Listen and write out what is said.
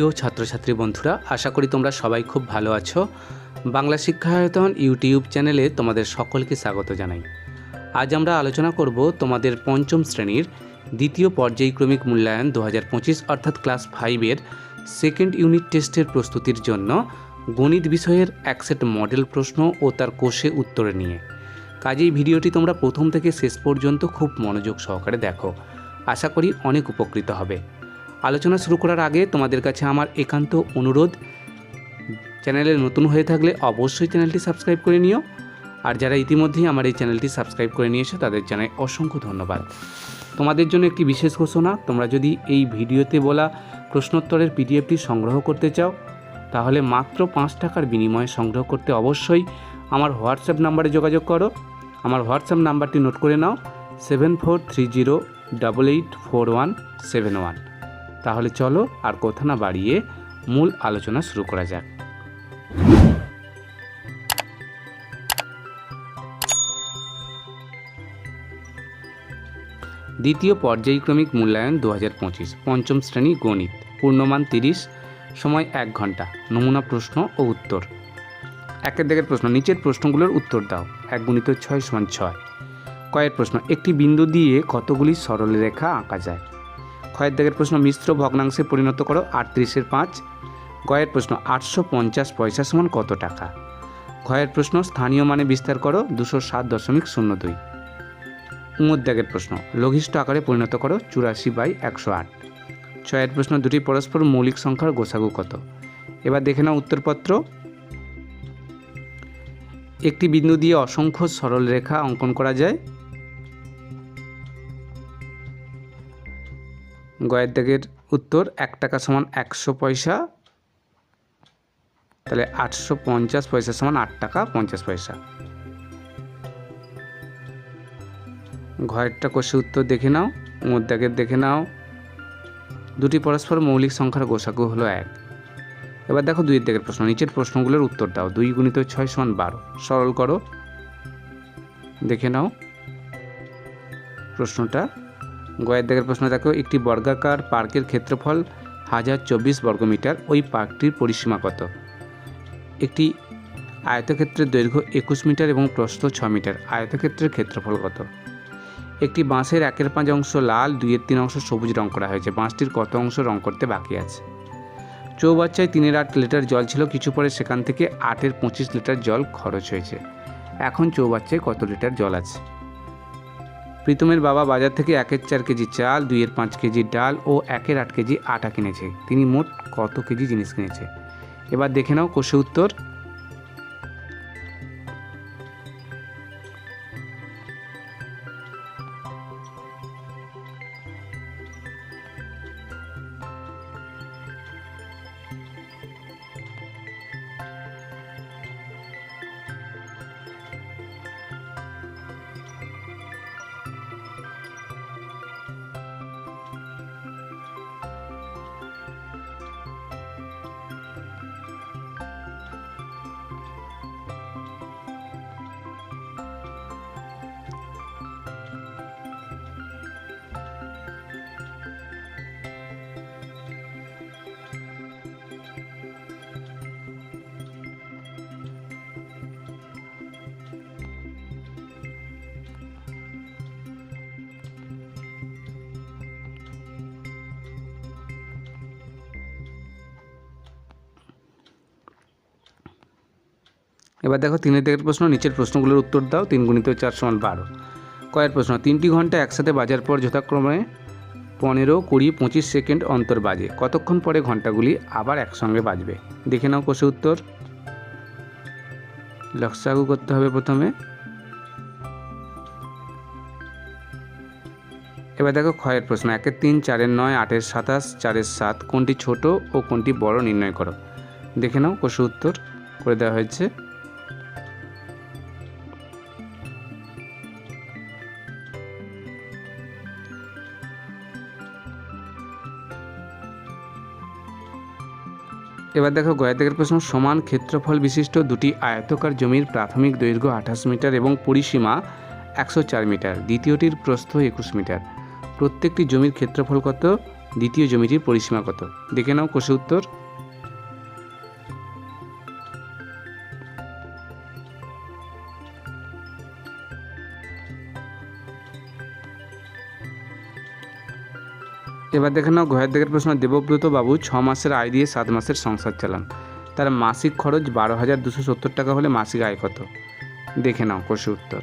প্রিয় ছাত্রছাত্রী বন্ধুরা, আশা করি তোমরা সবাই খুব ভালো আছো। বাংলা শিক্ষায়তন ইউটিউব চ্যানেলে তোমাদের সকলকে স্বাগত জানাই। আজ আমরা আলোচনা করব তোমাদের পঞ্চম শ্রেণির দ্বিতীয় পর্যায়ক্রমিক মূল্যায়ন দু হাজার পঁচিশ অর্থাৎ ক্লাস ফাইভের সেকেন্ড ইউনিট টেস্টের প্রস্তুতির জন্য গণিত বিষয়ের এক মডেল প্রশ্ন ও তার কোষে উত্তর নিয়ে। কাজেই ভিডিওটি তোমরা প্রথম থেকে শেষ পর্যন্ত খুব মনোযোগ সহকারে দেখো। আশা করি অনেক উপকৃত হবে। আলোচনা শুরু করার আগে তোমাদের কাছে আমার একান্ত অনুরোধ। চ্যানেলে নতুন হয়ে থাকলে অবশ্যই চ্যানেলটি সাবস্ক্রাইব করে নিও। আর যারা ইতিমধ্যেই আমার এই চ্যানেলটি সাবস্ক্রাইব করে নিয়েছো, তাদের জানাই অসংখ্য ধন্যবাদ। তোমাদের জন্য একটি বিশেষ ঘোষণা, তোমরা যদি এই ভিডিওতে বলা প্রশ্নোত্তরের পিডিএফটি সংগ্রহ করতে চাও, তাহলে মাত্র পাঁচ টাকার বিনিময়ে সংগ্রহ করতে অবশ্যই আমার হোয়াটসঅ্যাপ নাম্বারে যোগাযোগ করো। আমার হোয়াটসঅ্যাপ নাম্বারটি নোট করে নাও, seven four three zero double eight four one seven one. তাহলে চলো আর কথা না বাড়িয়ে মূল আলোচনা শুরু করা যাক। দ্বিতীয় পর্যায়ক্রমিক মূল্যায়ন দু পঞ্চম শ্রেণি গণিত, পূর্ণমান তিরিশ, সময় এক ঘণ্টা, নমুনা প্রশ্ন ও উত্তর। একের দিকের প্রশ্ন, নিচের প্রশ্নগুলোর উত্তর দাও, এক গুণিত ছয় সমান ছয়। কয়ের প্রশ্ন, একটি বিন্দু দিয়ে কতগুলি সরল রেখা আঁকা যায়? ক্ষয়ের দাগের প্রশ্ন মিশ্র ভগ্নাংশে পরিণত করো আটত্রিশের পাঁচ। গয়ের প্রশ্ন আটশো পঞ্চাশ পয়সা সমান কত টাকা? ঘয়ের প্রশ্ন স্থানীয় মানে বিস্তার করো দুশো সাত দশমিক শূন্য দুই। উমর দাগের প্রশ্ন লঘিষ্ঠ আকারে পরিণত করো চুরাশি বাই একশো আট। ছয়ের প্রশ্ন দুটি পরস্পর মৌলিক সংখ্যার গোসাগু কত? এবার দেখে নাও উত্তরপত্র। একটি বিন্দু দিয়ে অসংখ্য সরল রেখা অঙ্কন করা যায়। গয়ের দাগের উত্তর এক টাকা সমান একশো পয়সা। তাহলে আটশো পঞ্চাশ পয়সা সমান আট টাকা পঞ্চাশ পয়সা। ঘয়েরটা কোষে উত্তর দেখে নাও মধ্যাগের দেখে নাও। দুটি পরস্পর মৌলিক সংখ্যার গোসাগু হলো এক। এবার দেখো দুইয়ের দিকের প্রশ্ন, নিচের প্রশ্নগুলোর উত্তর দাও, দুই গুণিত ছয় সমান বারো। সরল করো। দেখে নাও। প্রশ্নটা গয়ের দিকের প্রশ্ন, দেখো, একটি বর্গাকার পার্কের ক্ষেত্রফল হাজার চব্বিশ বর্গমিটার ওই পার্কটির পরিসীমা কত? একটি আয়তক্ষেত্রের দৈর্ঘ্য একুশ মিটার এবং প্রস্থ ছ মিটার। আয়তক্ষেত্রের ক্ষেত্রফল কত? একটি বাঁশের একের পাঁচ অংশ লাল, দুইয়ের তিন অংশ সবুজ রং করা হয়েছে। বাঁশটির কত অংশ রং করতে বাকি আছে? চৌবাচ্চায় তিনের আট লিটার জল ছিল, কিছু পরে সেখান থেকে আটের পঁচিশ লিটার জল খরচ হয়েছে। এখন চৌবাচ্চায় কত লিটার জল আছে? প্রীতমের বাবা বাজার থেকে একের চার কেজি চাল, দুইয়ের পাঁচ কেজি ডাল ও একের আট কেজি আটা কিনেছে। তিনি মোট কত কেজি জিনিস কিনেছে? এবার দেখে নাও কোষে উত্তর। এবার দেখো তিনের দিকের প্রশ্ন, নিচের প্রশ্নগুলোর উত্তর দাও, তিন গুণিত চার সমান বারো। কয়ের প্রশ্ন, তিনটি ঘণ্টা একসাথে বাজার পর যথাক্রমে পনেরো কুড়ি পঁচিশ সেকেন্ড অন্তর বাজে। কতক্ষণ পরে ঘন্টাগুলি আবার একসঙ্গে বাজবে? দেখে নাও কোষে উত্তর। লক্সাগু করতে হবে প্রথমে। এবার দেখো ক্ষয়ের প্রশ্ন, একের তিন, চারের নয়, আটের সাতাশ, চারের সাত, কোনটি ছোট ও কোনটি বড় নির্ণয় করো। দেখে নাও কোষে উত্তর করে দেওয়া হয়েছে। এবার দেখো গয়াতেকের প্রশ্ন, সমান ক্ষেত্রফল বিশিষ্ট দুটি আয়তকার জমির প্রাথমিক দৈর্ঘ্য আঠাশ মিটার এবং পরিসীমা একশো চার মিটার, দ্বিতীয়টির প্রস্থ একুশ মিটার। প্রত্যেকটি জমির ক্ষেত্রফল কত? দ্বিতীয় জমিটির পরিসীমা কত? দেখে নাও কোষে উত্তর। এবার দেখে নাও, ঘরের দিকের প্রশ্ন, দেবব্রত বাবু ছ মাসের আয় দিয়ে সাত মাসের সংসার চালান। তার মাসিক খরচ বারো হাজার দুশো সত্তর টাকা হলে মাসিক আয় কত? দেখে নাও কষি উত্তর।